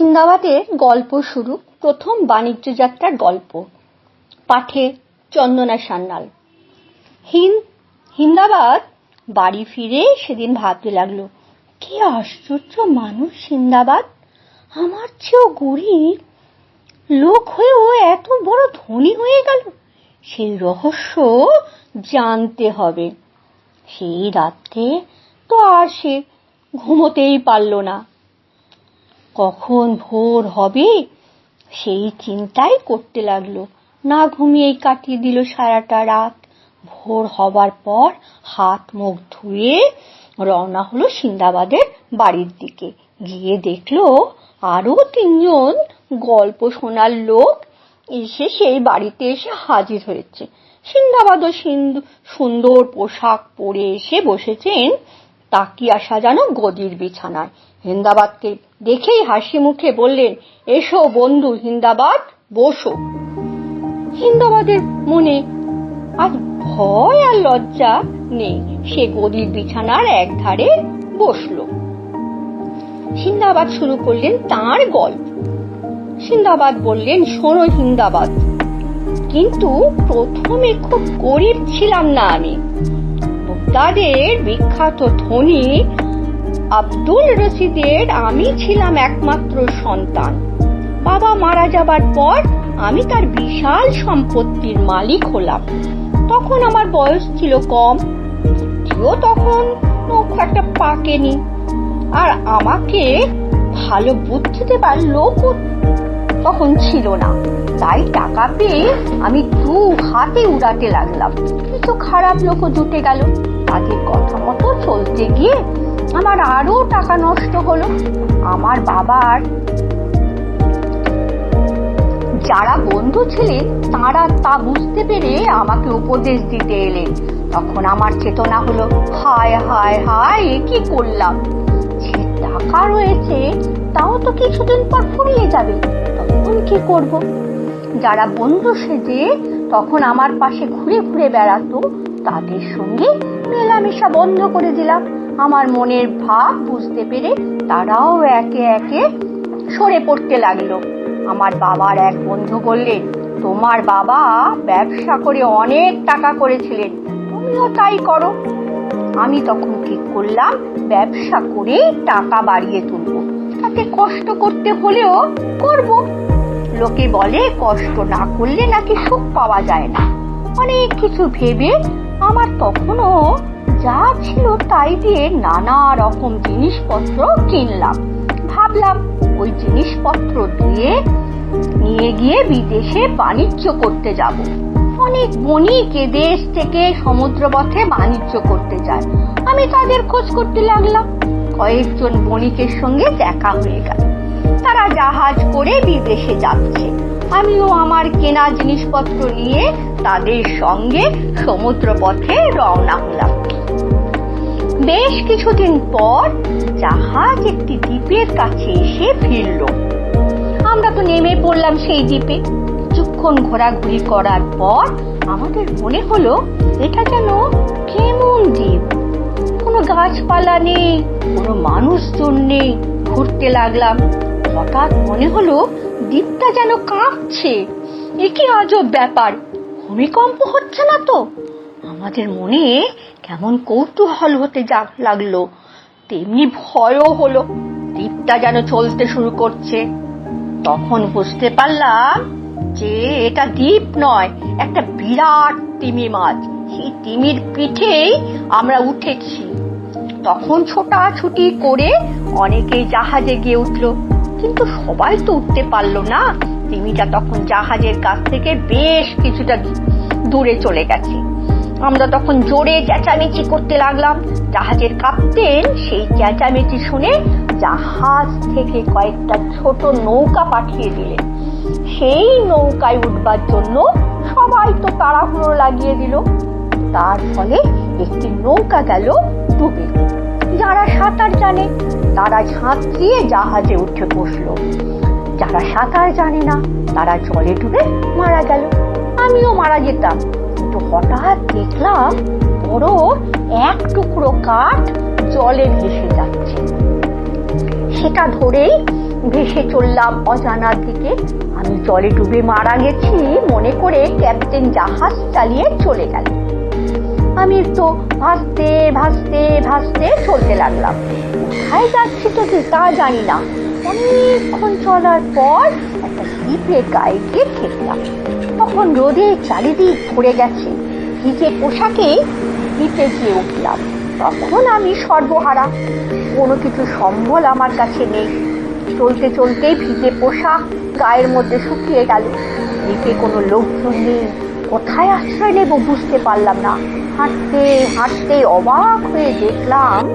সিন্দাবাদের গল্প শুরু, প্রথম বাণিজ্য যাত্রার গল্প। পাঠে চন্দনা সান্যাল। হিন্দ হিন্দাবাদ বাড়ি ফিরে সেদিন ভাবতে লাগল, কি আশ্চর্য মানুষ সিন্দাবাদ? আমার চেয়েও গরিব। লোক হয়েও এত বড় ধনী হয়ে গেল। সেই রহস্য জানতে হবে। সেই রাত্রে তো আর সে ঘুমোতেই পারল না। কখন ভোর হবে? সেই চিন্তাই করতে লাগল। না ঘুমিয়েই কাটিয়ে দিল সারাটা রাত। ভোর হবার পর হাত মুখ ধুয়ে রওনা হলো সিন্দাবাদের বাড়ির দিকে। গিয়ে দেখল আরও তিনজন গল্প শোনার লোক এসে সেই বাড়িতে এসে হাজির হয়েছে। সিন্দাবাদও সুন্দর পোশাক পরে এসে বসেছেন। তাকিয়া সাজানো গদির বিছানায়। হিন্দাবাদকে দেখেই হাসি মুখে বললেন, এসো বন্ধু হিন্দাবাদ, বসো। হিন্দাবাদের মনে আজ ভয় আর লজ্জা নেই। সে গদির বিছানার এক ধারে বসল। সিন্দাবাদ শুরু করলেন তার গল্প। সিন্দাবাদ বললেন, শোনো হিন্দাবাদ, কিন্তু প্রথমে খুব গরিব ছিলাম না আমি। বুগদাদের বিখ্যাত ধনী আব্দুল রশিদের আমি ছিলাম একমাত্র সন্তান। বাবা মারা যাবার পর আমি তার বিশাল সম্পত্তির মালিক হলাম। তখন আমার বয়স ছিল কম বুদ্ধিও তখন একটা পাকেনি। আর আমাকে ভালো বুদ্ধি দেবার তখন ছিল না। তাই টাকা পেয়ে আমি দু হাতে উড়াতে লাগলাম। কিছু খারাপ লোকও জুটে গেল। তাদের কথা মতো চলতে গিয়ে আমার আরও টাকা নষ্ট হলো। আমার বাবার যারা বন্ধু ছিলেন তারা তা বুঝতে পেরে আমাকে উপদেশ দিতে এলেন। তখন আমার চেতনা হলো, হায় হায় হায়, এ কি করলাম? যে টাকা রয়েছে, তাও তো কিছুদিন পর ফুরিয়ে যাবে। তখন কি করব? যারা বন্ধু সেজে তখন আমার পাশে ঘুরে ঘুরে বেড়াতো, তাদের সঙ্গে মেলামেশা বন্ধ করে দিলাম। আমার মনের ভাব বুঝতে পেরে তারাও একে একে সরে পড়তে লাগল। আমার বাবার এক বন্ধু বললেন, তোমার বাবা ব্যবসা করে অনেক টাকা করেছিলেন, তুমিও তাই করো। আমি তখন ঠিক করলাম, ব্যবসা করে টাকা বাড়িয়ে তুলব। তাতে কষ্ট করতে হলেও করব। লোকে বলে, কষ্ট না করলে নাকি সুখ পাওয়া যায় না। অনেক কিছু ভেবে আমার তখনও যা ছিল তাই দিয়ে নানা রকম জিনিসপত্র কিনলাম। ভাবলাম ওই জিনিসপত্র দিয়ে নিয়ে গিয়ে বিদেশে বাণিজ্য করতে যাব। অনেক বণিক দেশ থেকে সমুদ্র পথে বাণিজ্য করতে যায়। আমি তাদের খোঁজ করতে লাগলাম। কয়েকজন বণিকের সঙ্গে দেখা হয়ে গেল। তারা জাহাজ করে বিদেশে যাচ্ছে। আমিও আমার কেনা জিনিসপত্র নিয়ে তাদের সঙ্গে সমুদ্র পথে রওনা হলাম। বেশ কিছুদিন পর জাহাজ একটি দ্বীপের কাছে এসে ফিরল। আমরা তো নেমে পড়লাম সেই দ্বীপে। কিছুক্ষণ ঘোরাঘুরি করার পর আমাদের মনে হলো, এটা যেন কেমন দ্বীপ। কোনো গাছপালা নেই, কোনো মানুষজন নেই, ঘুরতে লাগলাম। হঠাৎ মনে হলো দ্বীপটা যেন কাঁপছে। এ কি ব্যাপার, ভূমিকম্প হচ্ছে না তো? আমাদের মনে কেমন কৌতূহল হতে যা লাগল। তেমনি ভয়ও হলো দ্বীপটা যেন চলতে শুরু করছে। তখন বুঝতে পারলাম যে এটা দ্বীপ নয়, একটা বিরাট তিমি মাছ। সেই তিমির পিঠেই আমরা উঠেছি। তখন ছোটাছুটি করে অনেকেই জাহাজে গিয়ে উঠল। কিন্তু সবাই তো উঠতে পারল না। তিমিটা তখন জাহাজের কাছ থেকে বেশ কিছুটা দূরে চলে গেছে। আমরা তখন জোরে চেঁচামেচি করতে লাগলাম। জাহাজের কাপ্তেন সেই চেঁচামেচি শুনে জাহাজ থেকে কয়েকটা ছোট নৌকা পাঠিয়ে দিলেন। সেই নৌকায় উঠবার জন্য সবাই তো তাড়াহুড়ো লাগিয়ে দিল। তার ফলে একটি নৌকা গেল ডুবে। যারা সাঁতার জানে তারা ঝাঁপ দিয়ে জাহাজে উঠে বসল। যারা সাঁতার জানে না, তারা জলে ডুবে মারা গেল। আমিও মারা যেতাম। কিন্তু হঠাৎ দেখলাম বড় এক টুকরো কাঠ জলে ভেসে যাচ্ছে। সেটা ধরেই ভেসে চললাম অজানার দিকে আমি জলে ডুবে মারা গেছি, মনে করে ক্যাপ্টেন জাহাজ চালিয়ে চলে গেল। আমি তো ভাসতে ভাসতে ভাসতে চলতে লাগলাম। কোথায় যাচ্ছি তো কি তা জানি না। অনেকক্ষণ চলার পর একটা দ্বীপের গায়ে গিয়ে ঠেকলাম তখন রোদে চারিদিক ভরে গেছে। ভিজে পোশাকে দ্বীপে গিয়ে উঠলাম। তখন আমি সর্বহারা। কোনো কিছু সম্বল আমার কাছে নেই। চলতে চলতেই ভিজে পোশাক গায়ের মধ্যে শুকিয়ে গেল। দ্বীপে কোনো লোকজন নেই। কোথায় আশ্রয় নেব বুঝতে পারলাম না। হাঁটতে হাঁটতে অবাক হয়ে দেখলাম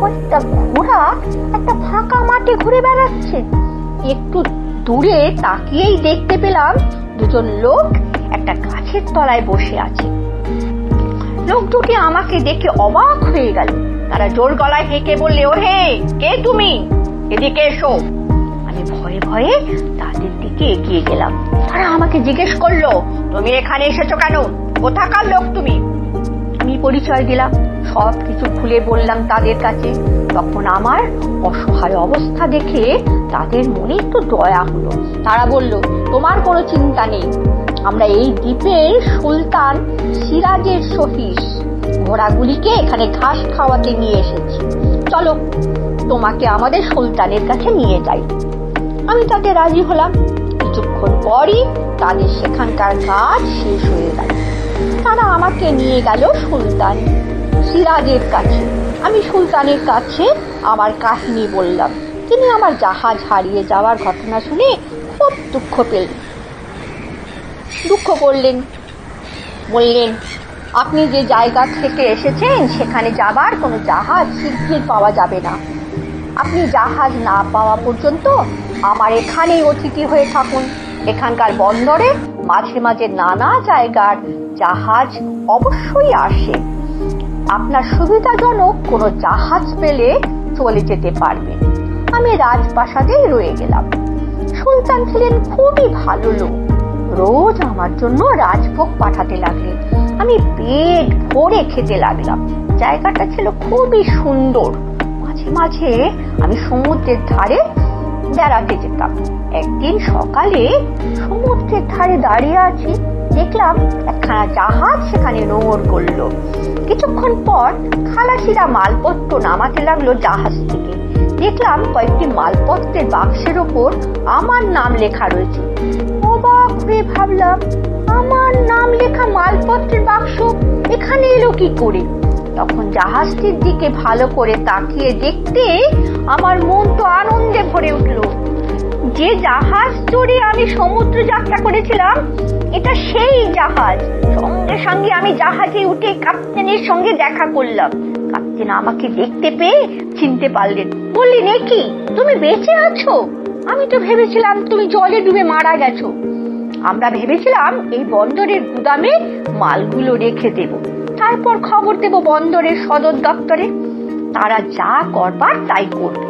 কয়েকটা ঘোড়া একটা ফাঁকা মাঠে ঘুরে বেড়াচ্ছে। একটু দূরে তাকিয়েই দেখতে পেলাম দুজন লোক একটা গাছের তলায় বসে আছে। লোক দুটি আমাকে দেখে অবাক হয়ে গেল। তারা জোর গলায় হেঁকে বললে ও হে কে তুমি? এদিকে এসো। আমি ভয়ে ভয়ে তাদের দিকে এগিয়ে গেলাম। তারা আমাকে জিজ্ঞেস করল, তুমি এখানে এসেছ কেন? কোথাকার লোক তুমি? আমি পরিচয় দিলাম। সব কিছু খুলে বললাম তাদের কাছে। তখন আমার অসহায় অবস্থা দেখে তাদের মনে একটু দয়া হলো। তারা বলল, তোমার কোনো চিন্তা নেই। আমরা এই দ্বীপের সুলতান সিরাজের সহিস ঘোড়াগুলিকে এখানে ঘাস খাওয়াতে নিয়ে এসেছি। চলো, তোমাকে আমাদের সুলতানের কাছে নিয়ে যাই। আমি তাতে রাজি হলাম। কিছুক্ষণ পরই তাদের সেখানকার কাজ শেষ হয়ে গেল। তারা আমাকে নিয়ে গেল সুলতান সিরাজের কাছে। আমি সুলতানের কাছে আমার কাহিনী বললাম। তিনি আমার জাহাজ হারিয়ে যাওয়ার ঘটনা শুনে খুব দুঃখ পেলেন। দুঃখ করলেন, বললেন, আপনি যে জায়গা থেকে এসেছেন, সেখানে যাবার কোনো জাহাজ শীঘ্রই পাওয়া যাবে না। আপনি জাহাজ না পাওয়া পর্যন্ত আমার এখানেই অতিথি হয়ে থাকুন। এখানকার বন্দরে মাঝে মাঝে নানা জায়গার জাহাজ অবশ্যই আসে। আপনার সুবিধাজনক কোনো জাহাজ পেলে চলে যেতে পারবেন। আমি রাজপ্রাসাদেই রয়ে গেলাম। সুলতান ছিলেন খুবই ভালো লোক। রোজ আমার জন্য রাজভোগ পাঠাতে লাগলেন। আমি পেট ভরে খেতে লাগলাম। জায়গাটা ছিল খুবই সুন্দর। মাঝে মাঝে আমি সমুদ্রের ধারে বেড়াতে যেতাম একদিন সকালে সমুদ্রের ধারে দাঁড়িয়ে আছি, দেখলাম একখানা জাহাজ সেখানে নোঙর করল। কিছুক্ষণ পর খালাসিরা মালপত্র নামাতে লাগল জাহাজ থেকে। দেখলাম কয়েকটি মালপত্রের বাক্সের ওপর আমার নাম লেখা রয়েছে। অবাক হয়ে ভাবলাম, আমার নাম লেখা মালপত্রের বাক্স এখানে এলো কি করে? তখন জাহাজটির দিকে ভালো করে তাকিয়ে দেখতে আমার মন তো আনন্দে ভরে উঠল। যে জাহাজ চড়ে আমি সমুদ্র যাত্রা করেছিলাম, এটা সেই জাহাজ। সঙ্গে সঙ্গে আমি জাহাজে উঠে কাপ্তেনের সঙ্গে দেখা করলাম। কাপ্তেন আমাকে দেখতে পেয়ে চিনতে পারলেন। বললেন কি, তুমি বেঁচে আছো? আমি তো ভেবেছিলাম তুমি জলে ডুবে মারা গেছো। আমরা ভেবেছিলাম এই বন্দরের গুদামে মালগুলো রেখে দেব। তারপর খবর দেব বন্দরের সদর দপ্তরে। তারা যা করবার তাই করবে।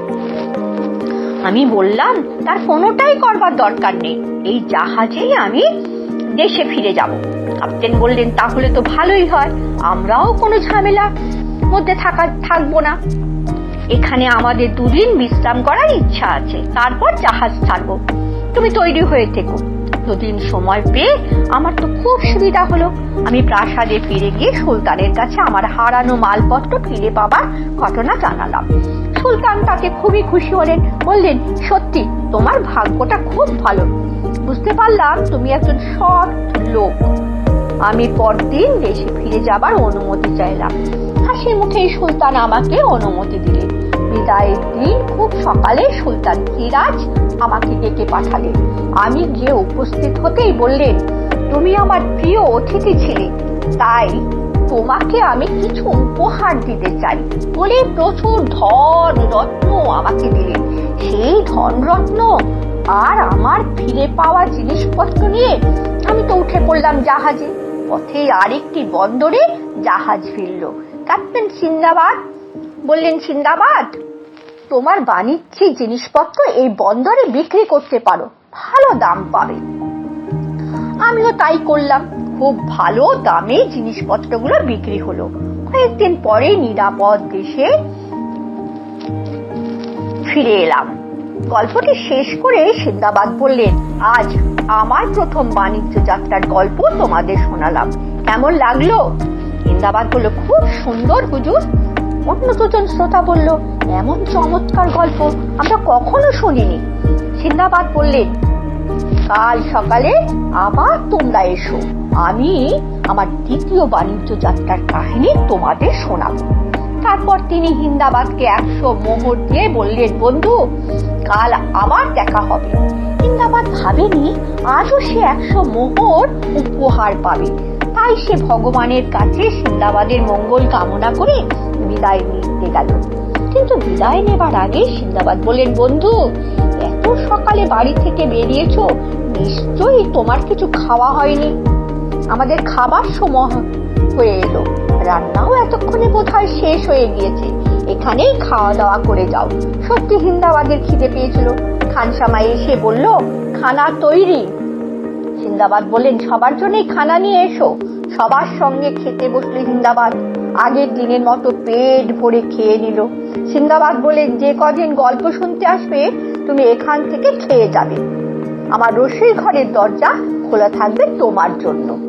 আমি বললাম, তার কোনোটাই করবার দরকার নেই। এই জাহাজেই আমি দেশে ফিরে যাব। কাপ্তেন বললেন, তাহলে তো ভালোই হয়। আমরাও কোনো ঝামেলা মধ্যে থাকা, থাকব না। এখানে আমাদের দুদিন বিশ্রাম করার ইচ্ছা আছে। তারপর জাহাজ ছাড়বো। তুমি তৈরি হয়ে থেকো। দুদিন সময় পেয়ে আমার তো খুব সুবিধা হলো। আমি প্রাসাদে ফিরে গিয়ে সুলতানের কাছে আমার হারানো মালপত্র ফিরে পাবার ঘটনা জানালাম। সুলতান তাকে খুবই খুশি হলেন, বললেন, সত্যি, তোমার ভাগ্যটা খুব ভালো। বুঝতে পারলাম তুমি একজন সৎ লোক। আমি পরদিন দেশে ফিরে যাবার অনুমতি চাইলাম। হাসি মুখে সুলতান আমাকে অনুমতি দিলেন। বিদায়ের দিন খুব সকালে সুলতান সিরাজ আমাকে ডেকে পাঠালেন। আমি গিয়ে উপস্থিত হতেই বললেন, তুমি আমার প্রিয় অতিথি ছিলে, তাই তোমাকে আমি কিছু উপহার দিতে চাই। বলে প্রচুর ধন রত্ন আমাকে দিলেন। সেই ধন রত্ন আর আমার ফিরে পাওয়া জিনিসপত্র নিয়ে আমি তো উঠে পড়লাম জাহাজে। পথে আরেকটি বন্দরে জাহাজ ফিরল। ক্যাপ্টেন সিন্দাবাদ বললেন, সিন্দাবাদ। তোমার বাণিজ্যিক জিনিসপত্র এই বন্দরে বিক্রি করতে পারো। ভালো দাম পাবে। আমিও তাই করলাম। খুব ভালো দামে জিনিসপত্রগুলো বিক্রি হলো। কয়েকদিন পরে নিরাপদ দেশে ফিরে এলাম। গল্পটি শেষ করে সিন্দাবাদ বললেন, আজ আমার প্রথম বাণিজ্য যাত্রার গল্প তোমাদের শোনালাম। কেমন লাগল? সিন্দাবাদ বলল, খুব সুন্দর হুজুর। অন্য দুজন শ্রোতা বলল, এমন চমৎকার গল্প আমরা কখনো শুনিনি। সিন্দাবাদ বললেন, কাল সকালে আবার তোমরা এসো। আমি আমার দ্বিতীয় বাণিজ্য যাত্রার কাহিনী তোমাদের শোনাবো। তারপর তিনি হিন্দাবাদকে একশো মোহর দিয়ে বললেন, বন্ধু, কাল আবার দেখা হবে। হিন্দাবাদ ভাবেনি, আজও সে একশো মোহর উপহার পাবে। তাই সে ভগবানের কাছে সিন্দাবাদের মঙ্গল কামনা করে বিদায় নিতে গেল। কিন্তু বিদায় নেবার আগে সিন্দাবাদ বললেন, বন্ধু, এত সকালে বাড়ি থেকে বেরিয়েছো, নিশ্চয়ই তোমার কিছু খাওয়া হয়নি। আমাদের খাবার সময় হয়ে এলো। রান্নাও এতক্ষণে বোধহয় শেষ হয়ে গিয়েছে। এখানেই খাওয়া দাওয়া করে যাও। সত্যি হিন্দাবাদের খিদে পেয়েছিল। খানসামাই এসে বলল, খানা তৈরি। সিন্দাবাদ বললেন সবার জন্যই খানা নিয়ে এসো। সবার সঙ্গে খেতে বসলে জিন্দাবাদ। আগের দিনের মতো পেট ভরে খেয়ে নিল। সিন্দাবাদ বলে যে কদিন গল্প শুনতে আসবে, তুমি এখান থেকে খেয়ে যাবে। আমার রসুই ঘরের দরজা খোলা থাকবে তোমার জন্য।